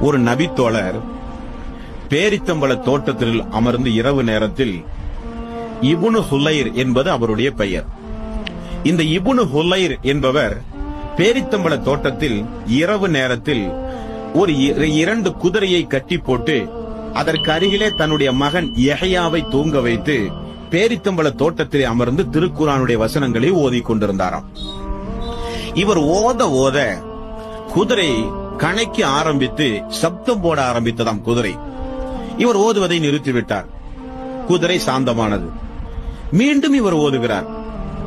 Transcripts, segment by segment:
ஒரு நபித்தோழர் பேரித்தம்பல தோட்டத்தில் அமர்ந்து இரவு நேரத்தில் இபுனு ஹுலைர் என்பது அவருடைய பெயர். இந்த இபுனு ஹுலைர் என்பவர் பேரித்தம்பல தோட்டத்தில் இரவு நேரத்தில் ஒரு இர- இரண்டு குதிரையை கட்டி போட்டு அதற்கு அருகிலே தன்னுடைய மகன் எஹையாவை தூங்க வைத்து பேரித்தம்பல தோட்டத்திலே அமர்ந்து திருக்குறானுடைய வசனங்களை ஓதிக் கொண்டிருந்தாராம் இவர் ஓத ஓத குதிரை கணைக்கு ஆரம்பித்து சப்தம் போட ஆரம்பித்ததாம் குதிரை. இவர் ஓதுவதை நிறுத்திவிட்டார். குதிரை சாந்தமானது. மீண்டும் இவர் ஓதுகிறார்.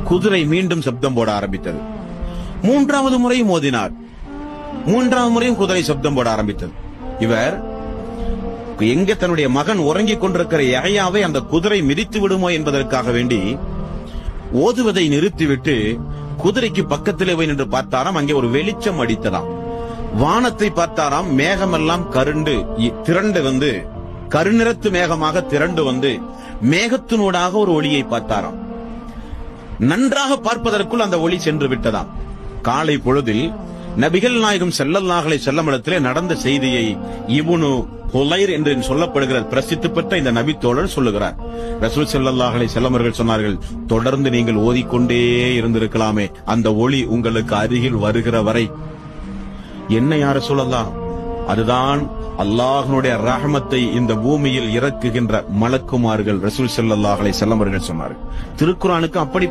குதிரை மீண்டும் சப்தம் போட ஆரம்பித்தது. மூன்றாவது முறையும் ஓதினார். மூன்றாவது முறையும் குதிரை சப்தம் போட ஆரம்பித்தது. இவர் எங்க தன்னுடைய மகன் உறங்கிக் கொண்டிருக்கிற எகையாவை அந்த குதிரை மிதித்து விடுமோ என்பதற்காக வேண்டி ஓதுவதை நிறுத்திவிட்டு குதிரைக்கு பக்கத்திலே போய் நின்று பார்த்தாராம். அங்கே ஒரு வெளிச்சம் அடித்ததாம். வானத்தை பார்த்தாராம் மேகமெல்லாம் கருண்டு இ- திரண்டு வந்து கருநிறத்து மேகமாக திரண்டு வந்து மேகத்தினூடாக ஒரு ஒளியை பார்த்தாராம். நன்றாக பார்ப்பதற்குள் அந்த ஒளி சென்று விட்டதாம். காலை பொழுதில் நபிகள் நாயகம் செல்லல்லாஹலை செல்லமிடத்திலே நடந்த செய்தியை இபுனு ஹுலைர் என்று சொல்லப்படுகிற பிரசித்தி பெற்ற இந்த நபி தோழர் சொல்லுகிறார். ரசூல் செல்லல்லாஹலை செல்லமர்கள் சொன்னார்கள் தொடர்ந்து நீங்கள் ஓதிக்கொண்டே இருந்திருக்கலாமே அந்த ஒளி உங்களுக்கு அருகில் வருகிற வரை என்ன யார சொல்லலாம் அதுதான் அல்லாஹ்னுடைய ரஹமத்தை இந்த பூமியில் இறக்குகின்ற மலக்குமார்கள் ரசூல் செல்லல்லாஹலை செல்லவர்கள் சொன்னார்கள். திருக்குறானுக்கு அப்படி